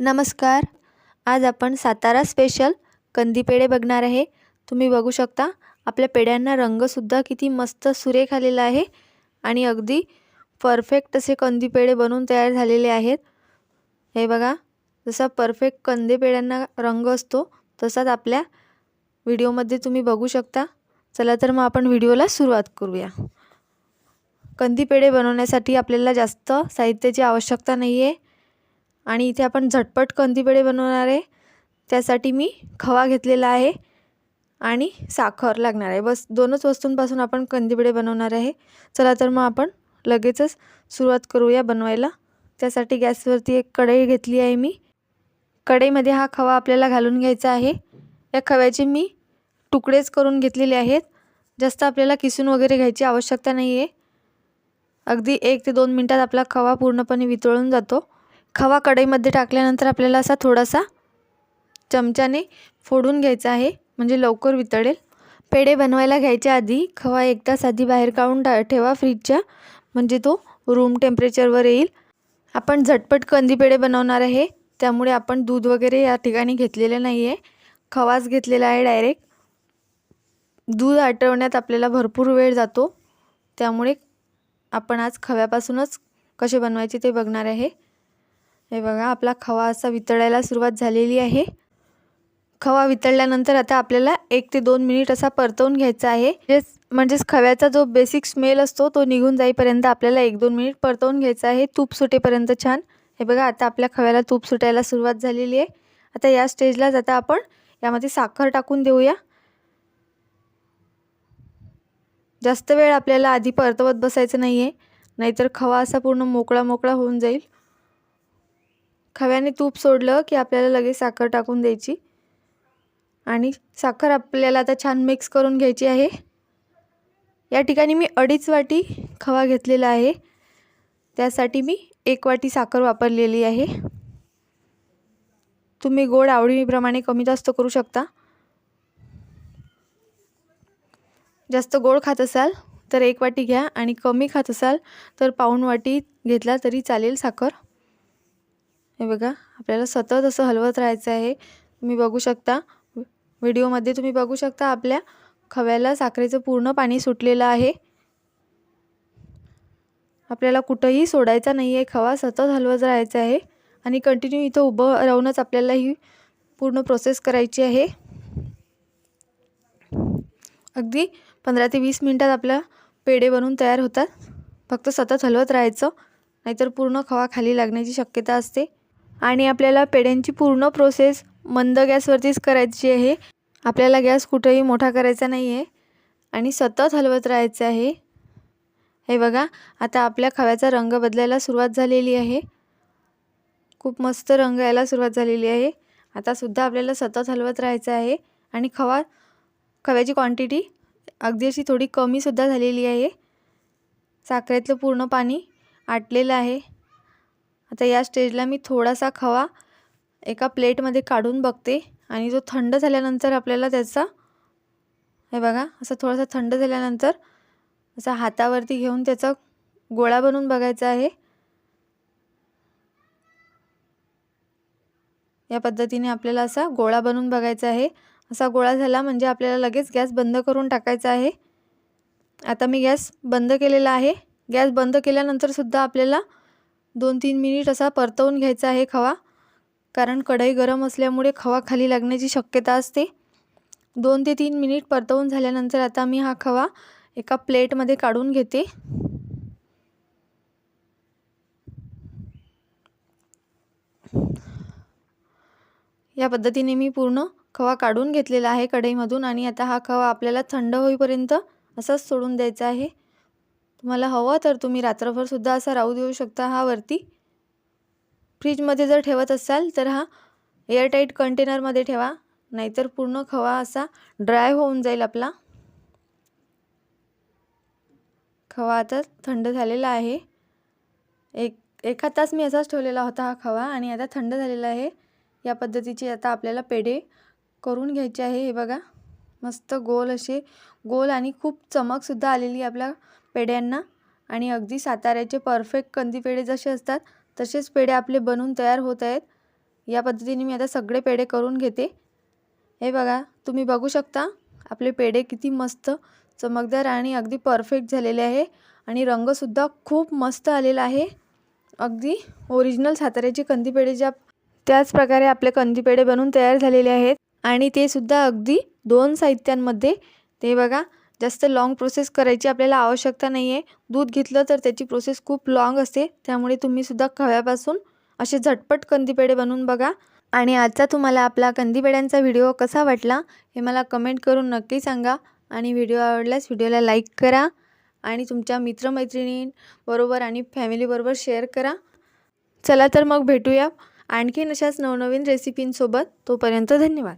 नमस्कार. आज आपण सातारा स्पेशल कंदी पेढे बघणार आहे. तुम्ही बघू शकता आपल्या पेढ्यांना रंगसुद्धा किती मस्त सुरेख आलेला आहे आणि अगदी परफेक्ट असे कंदी पेढे बनवून तयार झालेले आहेत. हे बघा जसा परफेक्ट कंदी पेढ्यांना रंग असतो तसाच आपल्या व्हिडिओमध्ये तुम्ही बघू शकता. चला तर मग आपण व्हिडिओला सुरुवात करूया. कंदी पेढे बनवण्यासाठी आपल्याला जास्त साहित्याची आवश्यकता नाही आहे आणि इथे आपण झटपट कंदीबडे बनवणार आहे. त्यासाठी मी खवा घेतलेला आहे आणि साखर लागणार आहे. बस दोनच वस्तूंपासून आपण कंदीबडे बनवणार आहे. चला तर मग आपण लगेचच सुरुवात करूया बनवायला. त्यासाठी गॅसवरती एक कढई घेतली आहे मी. कढईमध्ये हा खवा आपल्याला घालून घ्यायचा आहे. या खव्याचे मी तुकडेच करून घेतलेले आहेत. जास्त आपल्याला किसून वगैरे घ्यायची आवश्यकता नाही आहे अगदी एक ते दोन मिनटात आपला खवा पूर्णपणे वितळून जातो. खवा कढईमध्ये टाकल्यानंतर आपल्याला असा थोडासा चमच्याने फोडून घ्यायचा आहे म्हणजे लवकर वितळेल. पेढे बनवायला घ्यायच्या आधी खवा एक तास आधी बाहेर काढून टा ठेवा फ्रीजच्या म्हणजे तो रूम टेम्परेचरवर येईल. आपण झटपट कंदी पेढे बनवणार आहे त्यामुळे आपण दूध वगैरे या ठिकाणी घेतलेले नाही आहे खवाच घेतलेला आहे डायरेक्ट दूध आटवण्यात आपल्याला भरपूर वेळ जातो त्यामुळे आपण आज खव्यापासूनच कसे बनवायचे ते बघणार आहे. हे बघा आपला खवा असा वितळायला सुरुवात झालेली आहे. खवा वितळल्यानंतर आता आपल्याला एक ते दोन मिनिट असा परतवून घ्यायचा आहे. म्हणजेच म्हणजेच खव्याचा जो बेसिक स्मेल असतो तो निघून जाईपर्यंत आपल्याला एक दोन मिनिट परतवून घ्यायचा आहे. तूप सुटेपर्यंत छान. हे बघा आता आपल्या खव्याला तूप सुटायला सुरुवात झालेली आहे. आता या स्टेजलाच आता आपण यामध्ये साखर टाकून देऊया. जास्त वेळ आपल्याला आधी परतवत बसायचं नाही आहे नाहीतर खवा असा पूर्ण मोकळा मोकळा होऊन जाईल. खव्याने तूप सोडलं की आपल्याला लगेच साखर टाकून द्यायची. आणि साखर आपल्याला आता छान मिक्स करून घ्यायची आहे. या ठिकाणी मी अडीच वाटी खवा घेतलेला आहे. त्यासाठी मी एक वाटी साखर वापरलेली आहे. तुम्ही गोड आवडीप्रमाणे कमी जास्त करू शकता. जास्त गोड खात असाल तर एक वाटी घ्या आणि कमी खात असाल तर पाऊण वाटी घेतला तरी चालेल साखर. हे बघा आपल्याला सतत असं हलवत राहायचं आहे. तुम्ही बघू शकता व्हिडिओमध्ये तुम्ही बघू शकता आपल्या खव्याला साखरेचं पूर्ण पाणी सुटलेलं आहे. आपल्याला कुठंही सोडायचा नाही आहे खवा सतत हलवत राहायचा आहे. आणि कंटिन्यू इथं उभं राहूनच आपल्याला ही पूर्ण प्रोसेस करायची आहे. अगदी पंधरा ते वीस मिनटात आपल्या पेढे बनून तयार होतात. फक्त सतत हलवत राहायचं नाहीतर पूर्ण खवा खाली लागण्याची शक्यता असते. आणि आपल्याला पेढ्यांची पूर्ण प्रोसेस मंद गॅसवरतीच करायची आहे. आपल्याला गॅस कुठेही मोठा करायचा नाही आहे आणि सतत हलवत राहायचं आहे. हे बघा आता आपल्या खव्याचा रंग बदलायला सुरुवात झालेली आहे. खूप मस्त रंग यायला सुरुवात झालेली आहे. आतासुद्धा आपल्याला सतत हलवत राहायचं आहे. आणि खवा खव्याची क्वांटिटी अगदी अशी थोडी कमीसुद्धा झालेली आहे. साखरेतलं पूर्ण पाणी आटलेलं आहे. आता या स्टेजला मी थोडासा खवा एका प्लेटमध्ये काढून बघते. आणि जो थंड झाल्यानंतर आपल्याला त्याचा हे बघा असं थोडासा थंड झाल्यानंतर असा हातावरती घेऊन त्याचा गोळा बनवून बघायचा आहे. या पद्धतीने आपल्याला असा गोळा बनवून बघायचा आहे. असा गोळा झाला म्हणजे आपल्याला लगेच गॅस बंद करून टाकायचा आहे. आता मी गॅस बंद केलेला आहे. गॅस बंद केल्यानंतरसुद्धा आपल्याला दोन तीन मिनिट असा परतवून घ्यायचा आहे खवा. कारण कढई गरम असल्यामुळे खवा खाली लागण्याची शक्यता असते. दोन ते तीन मिनिट परतवून झाल्यानंतर आता मी हा खवा एका प्लेटमध्ये काढून घेते. या पद्धतीने मी पूर्ण खवा काढून घेतलेला आहे कढईमधून आणि आता हा खवा आपल्याला थंड होईपर्यंत असाच सोडून द्यायचा आहे. तुम्हाला हवं तर तुम्ही रात्रभरसुद्धा असा राहू देऊ शकता हा वरती. फ्रीजमध्ये जर ठेवत असाल तर हा एअरटाईट कंटेनरमध्ये ठेवा. नाहीतर पूर्ण खवा असा ड्राय होऊन जाईल आपला. खवा आता थंड झालेला आहे. एक एका तास मी असाच ठेवलेला होता हा खवा आणि आता थंड झालेला आहे. या पद्धतीचे आता आपल्याला पेढे करून घ्यायचे आहे. हे बघा मस्त गोल असे गोल आणि खूप चमकसुद्धा आलेली आपल्या पेढ्यांना आणि अगदी साताऱ्याचे परफेक्ट कंदी पेढे जसे असतात तसेच पेढे आपले बनून तयार होत आहेत. या पद्धतीने मी आता सगळे पेढे करून घेते. हे बघा तुम्ही बघू शकता आपले पेढे किती मस्त चमकदार आणि अगदी परफेक्ट झालेले आहे. आणि रंगसुद्धा खूप मस्त आलेला आहे. अगदी ओरिजिनल साताऱ्याचे कंदी पेढे ज्या त्याच प्रकारे आपले कंदी पेढे बनवून तयार झालेले आहेत. आणि ते सुद्धा अगदी दोन साहित्यांमध्ये. ते बघा जास्त लाँग प्रोसेस करायची आपल्याला आवश्यकता नाही आहे दूध घेतलं तर त्याची प्रोसेस खूप लाँग असते. त्यामुळे तुम्हीसुद्धा खव्यापासून असे झटपट कंदीपेढे बनवून बघा. आणि आजचा तुम्हाला आपला कंदीपेड्यांचा व्हिडिओ कसा वाटला हे मला कमेंट करून नक्की सांगा. आणि व्हिडिओ आवडल्यास व्हिडिओला लाईक करा. आणि तुमच्या मित्रमैत्रिणींबरोबर आणि फॅमिलीबरोबर शेअर करा. चला तर मग भेटूया आणखीन अशाच नवनवीन रेसिपींसोबत तोपर्यंत धन्यवाद.